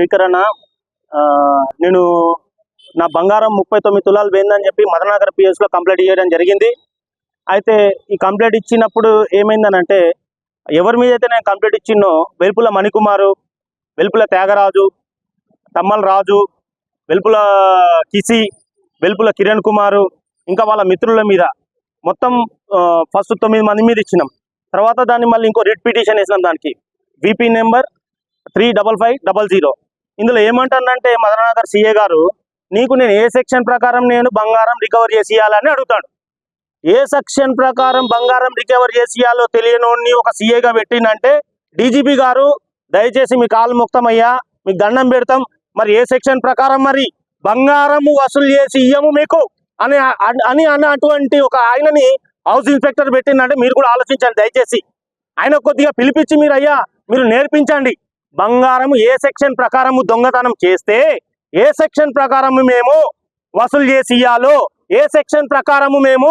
స్వీకరణ నేను నా బంగారం ముప్పై తొమ్మిది తులాలు పోయిందని చెప్పి మదనగర్ పిఎస్లో కంప్లైంట్ చేయడం జరిగింది. అయితే ఈ కంప్లైంట్ ఇచ్చినప్పుడు ఏమైందనంటే ఎవరి మీద అయితే నేను కంప్లైంట్ ఇచ్చినో వెలుపుల మణికుమారు వెలుపుల త్యాగరాజు తమ్మల రాజు వెలుపుల కిసి వెలుపుల కిరణ్ కుమారు ఇంకా వాళ్ళ మిత్రుల మీద మొత్తం ఫస్ట్ తొమ్మిది మంది మీద ఇచ్చినాం. తర్వాత దాన్ని మళ్ళీ ఇంకో రిట్ పిటిషన్ వేసినాం దానికి. VP number three double five double zero ఇందులో ఏమంటానంటే మదనగర్ సీఏ గారు నీకు నేను ఏ సెక్షన్ ప్రకారం నేను బంగారం రికవర్ చేసి ఇవ్వాలని అడుగుతాడు. ఏ సెక్షన్ ప్రకారం బంగారం రికవర్ చేసి ఇవ్వాలో తెలియనోడిని ఒక సీఏగా పెట్టిందంటే డీజీపీ గారు దయచేసి మీ కాలు ముక్తమయ్యా మీకు దండం పెడతాం. మరి ఏ సెక్షన్ ప్రకారం మరి బంగారము వసూలు చేసి ఇయ్యము మీకు? అని అని అన్న అటువంటి ఒక ఆయనని హౌస్ ఇన్స్పెక్టర్ పెట్టిందంటే మీరు కూడా ఆలోచించండి దయచేసి. ఆయన కొద్దిగా పిలిపించి మీరు అయ్యా మీరు నేర్పించండి. బంగారం ఏ సెక్షన్ ప్రకారము దొంగతనం చేస్తే ఏ సెక్షన్ ప్రకారం మేము వసూలు చేసి ఇయ్యాలో ఏ సెక్షన్ ప్రకారము మేము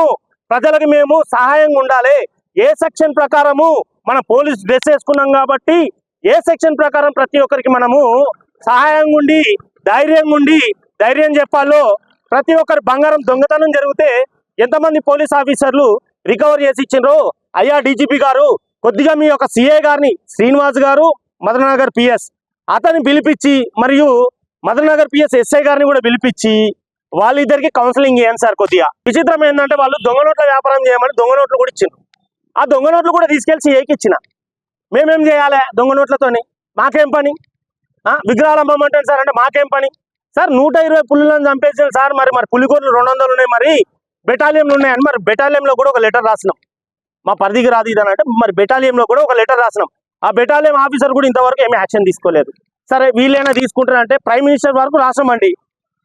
ప్రజలకు మేము సహాయంగా ఉండాలి ఏ సెక్షన్ ప్రకారము మన పోలీస్ డ్రెస్ వేసుకున్నాం కాబట్టి ఏ సెక్షన్ ప్రకారం ప్రతి ఒక్కరికి మనము సహాయంగా ఉండి ధైర్యంగా ఉండి ధైర్యం చెప్పాలో ప్రతి ఒక్కరు బంగారం దొంగతనం జరిగితే ఎంతమంది పోలీస్ ఆఫీసర్లు రికవర్ చేసి ఇచ్చిండ్రో అయ్యా డీజీపీ గారు కొద్దిగా మీ యొక్క సిఏ గారిని శ్రీనివాస్ గారు మదననగర్ పిఎస్. అతన్ని పిలిపించి మరియు మదననగర్ పిఎస్ ఎస్ఐ గారిని కూడా పిలిపించి వాళ్ళిద్దరికి కౌన్సిలింగ్ చేయండి సార్ కొద్దిగా. విచిత్రం ఏంటంటే వాళ్ళు దొంగ నోట్ల వ్యాపారం చేయమని దొంగ నోట్లు కూడా ఇచ్చిండ్రు. ఆ దొంగ నోట్లు కూడా తీసుకెళ్ళి సిఐకి ఇచ్చిన. మేమేం చేయాలి దొంగ నోట్లతోని? మాకేం పని? ఆ, విగ్రహాలు అమ్మమంటాను సార్ అంటే మాకేం పని? సార్ నూట ఇరవై పుల్లులను చంపేసాను సార్ మరి మరి పులిగోర్లు రెండు వందలు ఉన్నాయి మరి బెటాలియంలు ఉన్నాయని మరి బెటాలియంలో కూడా ఒక లెటర్ రాసినాం. మా పరిధికి రాదు ఇది అని అంటే మరి బెటాలియంలో కూడా ఒక లెటర్ రాసినాం. ఆ బెటాలియం ఆఫీసర్ కూడా ఇంతవరకు ఏమీ యాక్షన్ తీసుకోలేదు. సరే వీళ్ళైనా తీసుకుంటారంటే ప్రైమ్ మినిస్టర్ వరకు రాసామండి.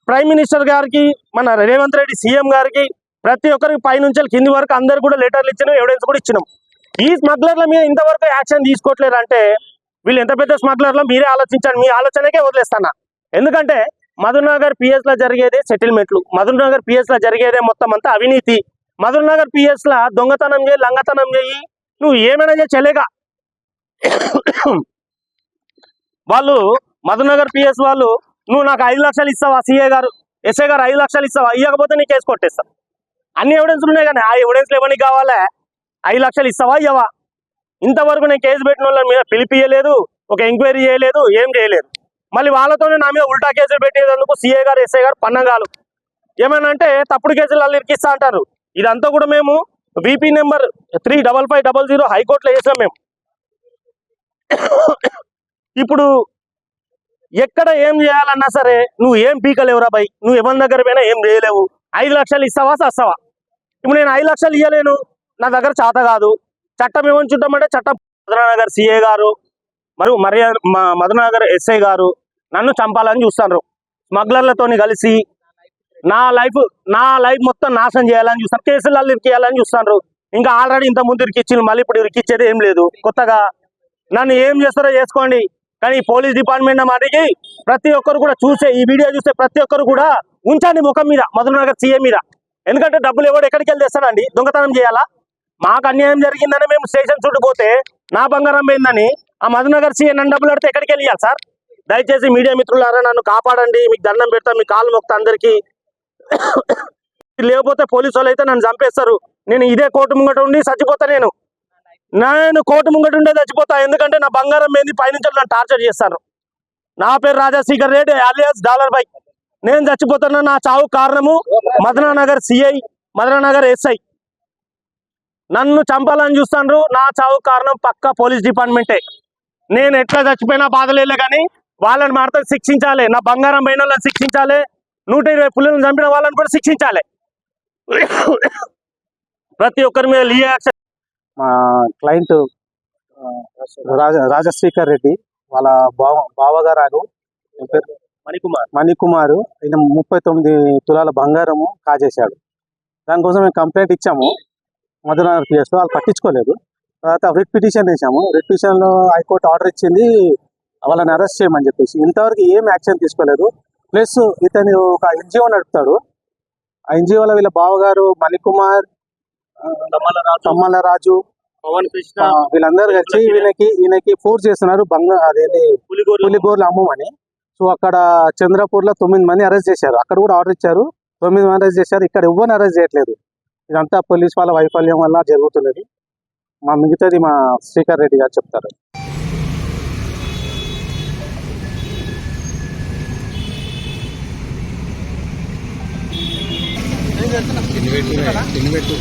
ప్రైమ్ మినిస్టర్ గారికి మన రేవంత్ రెడ్డి సీఎం గారికి ప్రతి ఒక్కరికి పైనుంచి కింది వరకు అందరు కూడా లెటర్లు ఇచ్చినాం ఎవిడెన్స్ కూడా ఇచ్చినాం. ఈ స్మగ్లర్ల మీద ఇంతవరకు యాక్షన్ తీసుకోవట్లేరు అంటే వీళ్ళు ఎంత పెద్ద స్మగ్లర్లో మీరే ఆలోచించండి మీ ఆలోచనకే వదిలేస్తానా? ఎందుకంటే మధునగర్ పిఎస్లో జరిగేదే సెటిల్మెంట్లు మధునగర్ పిఎస్లో జరిగేదే మొత్తం అంతా అవినీతి. మధునగర్ పిఎస్ దొంగతనం చేయి లంగతనం చేయి నువ్వు ఏమైనా చేయలేగా వాళ్ళు మధునగర్ పిఎస్ వాళ్ళు నువ్వు నాకు ఐదు లక్షలు ఇస్తావా సిఏ గారు? ఎస్ఏ గారు ఐదు లక్షలు ఇస్తావా? ఇవ్వకపోతే నీ కేసు కొట్టేస్తా. అన్ని ఎవిడెన్స్లు ఉన్నాయి కానీ ఆ ఎవిడెన్స్లు ఏమని కావాలా? ఐదు లక్షలు ఇస్తావా? ఇవ్వవా ఇంతవరకు నేను కేసు పెట్టిన వాళ్ళ మీద పిలిపియలేదు ఒక ఎంక్వైరీ చేయలేదు ఏం చేయలేదు. మళ్ళీ వాళ్ళతోనే నా మీద ఉల్టా కేసులు పెట్టేందుకు సిఏ గారు ఎస్ఐ గారు పన్నగాలు. ఏమైనా అంటే తప్పుడు కేసులు వాళ్ళు ఇరికిస్తా అంటారు. ఇదంతా కూడా మేము VP number three double five double zero హైకోర్టులో వేసాం మేము. ఇప్పుడు ఎక్కడ ఏం చేయాలన్నా సరే నువ్వు ఏం పీకలేవురా బై నువ్వు ఎవరి దగ్గర పోయినా ఏం చేయలేవు. ఐదు లక్షలు ఇస్తావా సస్తావా? ఇప్పుడు నేను ఐదు లక్షలు ఇవ్వలేను నా దగ్గర చేత కాదు. చట్టం ఏమని చూద్దామంటే చట్టం మదనగర్ సిఏ గారు మరియు మర్యాద మా మదనగర్ ఎస్ఐ గారు నన్ను చంపాలని చూస్తారు స్మగ్లర్లతోని కలిసి నా లైఫ్ నా లైఫ్ మొత్తం నాశనం చేయాలని చూస్తారు కేసులలో ఇరికియాలని చూస్తారు ఇంకా ఆల్రెడీ ఇంత ముందు ఇరికిచ్చింది మళ్ళీ ఇప్పుడు ఇరికిచ్చేది ఏం లేదు. కొత్తగా నన్ను ఏం చేస్తారో చేసుకోండి. కానీ ఈ పోలీస్ డిపార్ట్మెంట్ మాటికి ప్రతి ఒక్కరు కూడా చూసే ఈ వీడియో చూసే ప్రతి ఒక్కరు కూడా ఉంచండి ముఖం మీద మధునగర్ సీఎం మీద. ఎందుకంటే డబ్బులు ఎవడు ఎక్కడికి వెళ్ళి తెస్తానండి దొంగతనం చేయాలా? మాకు అన్యాయం జరిగిందని మేము స్టేషన్ చుట్టూ పోతే నా బంగారం పోయిందని ఆ మధునగర్ సీఎం నన్ను డబ్బులు అడితే ఎక్కడికి వెళ్ళాలి సార్? దయచేసి మీడియా మిత్రులారా నన్ను కాపాడండి. మీకు దండం పెడతా మీ కాలు మొక్తా అందరికీ. లేకపోతే పోలీసు వాళ్ళు అయితే నన్ను చంపేస్తారు. నేను ఇదే కోర్టు ముంగట ఉండి చచ్చిపోతా నేను. నేను కోర్టు ముంగట ఉండే చచ్చిపోతా. ఎందుకంటే నా బంగారం మీద పైనుంచి నన్ను టార్చర్ చేస్తారు. నా పేరు రాజశేఖర్ రెడ్డి అలియాస్ డాలర్ బై. నేను చచ్చిపోతున్నా నా చావు కారణము మదనానగర్ సిఐ మదనానగర్ ఎస్ఐ నన్ను చంపాలని చూస్తాండ్రు. నా చావు కారణం పక్క పోలీస్ డిపార్ట్మెంటే. నేను ఎట్లా చచ్చిపోయినా బాధలేలే కానీ వాళ్ళని మాత్రం శిక్షించాలి. నా బంగారం పైన వాళ్ళని శిక్షించాలి. నూట ఇరవై పుల్లలను చంపిన వాళ్ళని కూడా శిక్షించాలి. ప్రతి ఒక్కరి మీద లియాక్షన్ మా క్లయింట్ రాజశేఖర్ రెడ్డి వాళ్ళ బావ బావగారు? మణికుమార్. మణికుమారు. ఈయన ముప్పై తొమ్మిది తులాల బంగారము కాజేశాడు. దానికోసం మేము కంప్లైంట్ ఇచ్చాము. మధునగర్ పిఎస్లో వాళ్ళు పట్టించుకోలేదు. తర్వాత రిట్ పిటిషన్ వేసాము రిట్ పిటిషన్లో హైకోర్టు ఆర్డర్ ఇచ్చింది. వాళ్ళని అరెస్ట్ చేయమని చెప్పేసి. ఇంతవరకు ఏం యాక్షన్ తీసుకోలేదు. ప్లస్ ఇతను ఒక ఎన్జిఓ నడుపుతాడు. ఆ ఎన్జిఓలో వీళ్ళ బావగారు మణికుమార్ తమ్మల రాజు. పవన్ కృష్ణ. వీళ్ళందరూ కలిసి ఈయనకి ఈయనకి ఫోర్స్ చేస్తున్నారు. బంగా పులిగోరు. పులిగోర్లు అమ్మమని సో అక్కడ చంద్రపూర్లో తొమ్మిది మంది అరెస్ట్ చేశారు. అక్కడ కూడా ఆర్డర్ ఇచ్చారు. తొమ్మిది మంది అరెస్ట్ చేశారు. ఇక్కడ ఎవ్వరిని అరెస్ట్ చేయట్లేదు. ఇదంతా పోలీస్ వాళ్ళ వైఫల్యం వల్ల జరుగుతున్నది. మా మిగతాది మా శ్రీకర్ రెడ్డి గారు చెప్తారు. పెట్టు